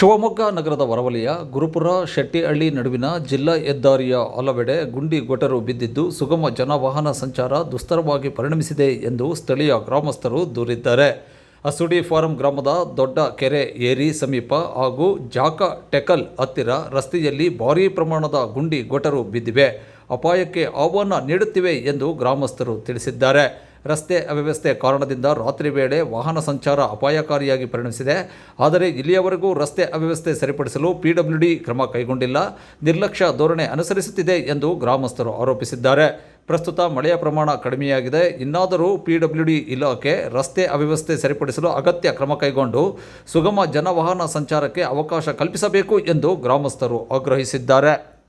ಶಿವಮೊಗ್ಗ ನಗರದ ಹೊರವಲಯ ಗುರುಪುರ ಶೆಟ್ಟಿಹಳ್ಳಿ ನಡುವಿನ ಜಿಲ್ಲಾ ಹೆದ್ದಾರಿಯ ಹಲವೆಡೆ ಗುಂಡಿ ಗೊಟರು ಬಿದ್ದಿದ್ದು ಸುಗಮ ಜನವಾಹನ ಸಂಚಾರ ದುಸ್ತರವಾಗಿ ಪರಿಣಮಿಸಿದೆ ಎಂದು ಸ್ಥಳೀಯ ಗ್ರಾಮಸ್ಥರು ದೂರಿದ್ದಾರೆ. ಅಸುಡಿ ಫಾರಂ ಗ್ರಾಮದ ದೊಡ್ಡ ಕೆರೆ ಏರಿ ಸಮೀಪ ಹಾಗೂ ಜಾಕ ಟೆಕಲ್ ಹತ್ತಿರ ರಸ್ತೆಯಲ್ಲಿ ಭಾರೀ ಪ್ರಮಾಣದ ಗುಂಡಿ ಗೊಟರು ಬಿದ್ದಿವೆ. ಅಪಾಯಕ್ಕೆ ಆಹ್ವಾನ ನೀಡುತ್ತಿವೆ ಎಂದು ಗ್ರಾಮಸ್ಥರು ತಿಳಿಸಿದ್ದಾರೆ. ರಸ್ತೆ ಅವ್ಯವಸ್ಥೆ ಕಾರಣದಿಂದ ರಾತ್ರಿ ವೇಳೆ ವಾಹನ ಸಂಚಾರ ಅಪಾಯಕಾರಿಯಾಗಿ ಪರಿಣಮಿಸಿದೆ. ಆದರೆ ಇಲ್ಲಿಯವರೆಗೂ ರಸ್ತೆ ಅವ್ಯವಸ್ಥೆ ಸರಿಪಡಿಸಲು ಪಿಡಬ್ಲ್ಯೂಡಿ ಕ್ರಮ ಕೈಗೊಂಡಿಲ್ಲ. ನಿರ್ಲಕ್ಷ್ಯ ಧೋರಣೆ ಅನುಸರಿಸುತ್ತಿದೆ ಎಂದು ಗ್ರಾಮಸ್ಥರು ಆರೋಪಿಸಿದ್ದಾರೆ. ಪ್ರಸ್ತುತ ಮಳೆಯ ಪ್ರಮಾಣ ಕಡಿಮೆಯಾಗಿದೆ. ಇನ್ನಾದರೂ ಪಿಡಬ್ಲ್ಯೂಡಿ ಇಲಾಖೆ ರಸ್ತೆ ಅವ್ಯವಸ್ಥೆ ಸರಿಪಡಿಸಲು ಅಗತ್ಯ ಕ್ರಮ ಕೈಗೊಂಡು ಸುಗಮ ಜನವಾಹನ ಸಂಚಾರಕ್ಕೆ ಅವಕಾಶ ಕಲ್ಪಿಸಬೇಕು ಎಂದು ಗ್ರಾಮಸ್ಥರು ಆಗ್ರಹಿಸಿದ್ದಾರೆ.